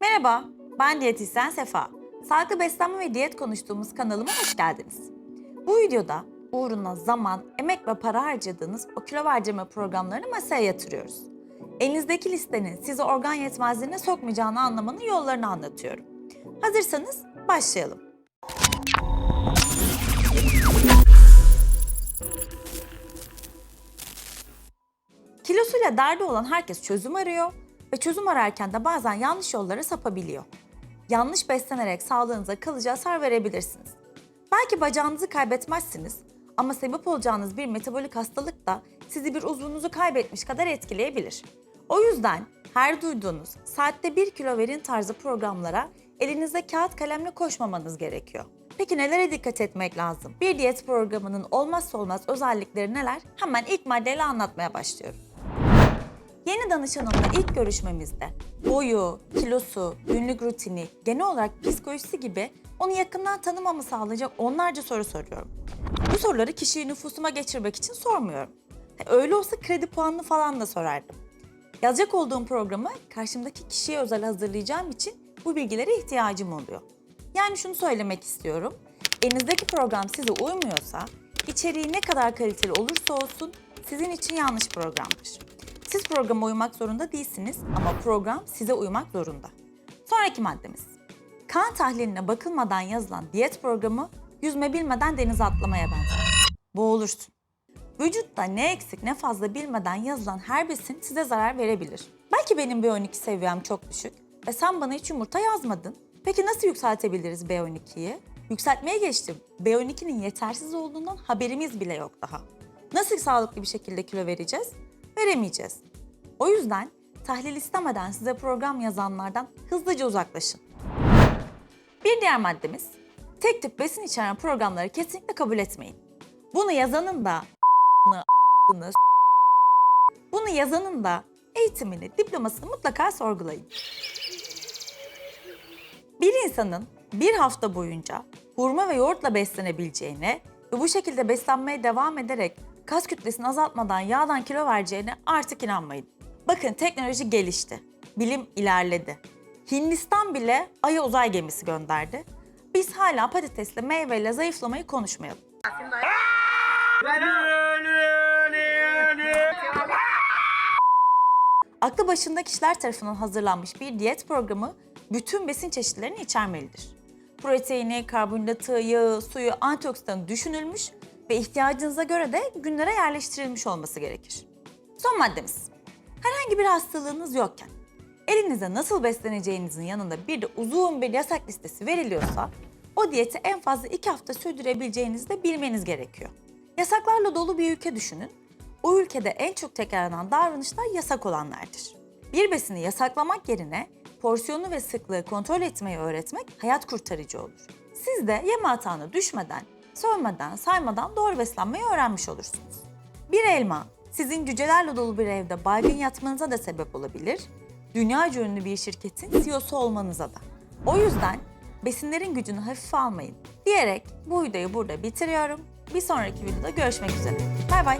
Merhaba, ben diyetisyen Sefa. Sağlıklı beslenme ve diyet konuştuğumuz kanalıma hoş geldiniz. Bu videoda uğruna zaman, emek ve para harcadığınız o kilo verdirme programlarını masaya yatırıyoruz. Elinizdeki listenin sizi organ yetmezliğine sokmayacağını anlamanın yollarını anlatıyorum. Hazırsanız başlayalım. Kilosuyla derdi olan herkes çözüm arıyor ve çözüm ararken de bazen yanlış yollara sapabiliyor. Yanlış beslenerek sağlığınıza kalıcı hasar verebilirsiniz. Belki bacağınızı kaybetmezsiniz ama sebep olacağınız bir metabolik hastalık da sizi bir uzvunuzu kaybetmiş kadar etkileyebilir. O yüzden her duyduğunuz saatte 1 kilo verin tarzı programlara elinizde kağıt kalemle koşmamanız gerekiyor. Peki nelere dikkat etmek lazım? Bir diyet programının olmazsa olmaz özellikleri neler? Hemen ilk maddeyle anlatmaya başlıyorum. Yeni danışanımla ilk görüşmemizde boyu, kilosu, günlük rutini, genel olarak psikolojisi gibi onu yakından tanımamı sağlayacak onlarca soru soruyorum. Bu soruları kişiyi nüfusuma geçirmek için sormuyorum. E, Öyle olsa kredi puanını falan da sorardım. Yazacak olduğum programı karşımdaki kişiye özel hazırlayacağım için bu bilgilere ihtiyacım oluyor. Yani şunu söylemek istiyorum. Elinizdeki program size uymuyorsa, içeriği ne kadar kaliteli olursa olsun sizin için yanlış programdır. Siz programa uymak zorunda değilsiniz ama program size uymak zorunda. Sonraki maddemiz. Kan tahliline bakılmadan yazılan diyet programı yüzme bilmeden denize atlamaya benzer. Boğulursun. Vücutta ne eksik ne fazla bilmeden yazılan her besin size zarar verebilir. Belki benim B12 seviyem çok düşük ve sen bana hiç yumurta yazmadın. Peki nasıl yükseltebiliriz B12'yi? Yükseltmeye geçtim. B12'nin yetersiz olduğundan haberimiz bile yok daha. Nasıl sağlıklı bir şekilde kilo vereceğiz? Veremeyeceğiz. O yüzden tahlil istemeden size program yazanlardan hızlıca uzaklaşın. Bir diğer maddemiz, tek tip besin içeren programları kesinlikle kabul etmeyin. Bunu yazanın da bunu yazanın da eğitimini, diplomasını mutlaka sorgulayın. Bir insanın bir hafta boyunca hurma ve yoğurtla beslenebileceğine ve bu şekilde beslenmeye devam ederek kas kütlesini azaltmadan yağdan kilo vereceğine artık inanmayın. Bakın teknoloji gelişti. Bilim ilerledi. Hindistan bile Ay'a uzay gemisi gönderdi. Biz hala patatesle, meyveyle zayıflamayı konuşmayalım. Aklı başında kişiler tarafından hazırlanmış bir diyet programı bütün besin çeşitlerini içermelidir. Proteini, karbonhidratı, yağı, suyu, antioksidanı düşünülmüş ve ihtiyacınıza göre de günlere yerleştirilmiş olması gerekir. Son maddemiz. Herhangi bir hastalığınız yokken elinize nasıl besleneceğinizin yanında bir de uzun bir yasak listesi veriliyorsa o diyeti en fazla iki hafta sürdürebileceğinizi de bilmeniz gerekiyor. Yasaklarla dolu bir ülke düşünün. O ülkede en çok tekrarlanan davranışlar yasak olanlardır. Bir besini yasaklamak yerine porsiyonu ve sıklığı kontrol etmeyi öğretmek hayat kurtarıcı olur. Siz de yeme hatana düşmeden, sövmeden, saymadan doğru beslenmeyi öğrenmiş olursunuz. Bir elma sizin cücelerle dolu bir evde baygın yatmanıza da sebep olabilir. Dünyaca ünlü bir şirketin CEO'su olmanıza da. O yüzden besinlerin gücünü hafife almayın diyerek bu videoyu burada bitiriyorum. Bir sonraki videoda görüşmek üzere. Bay bay.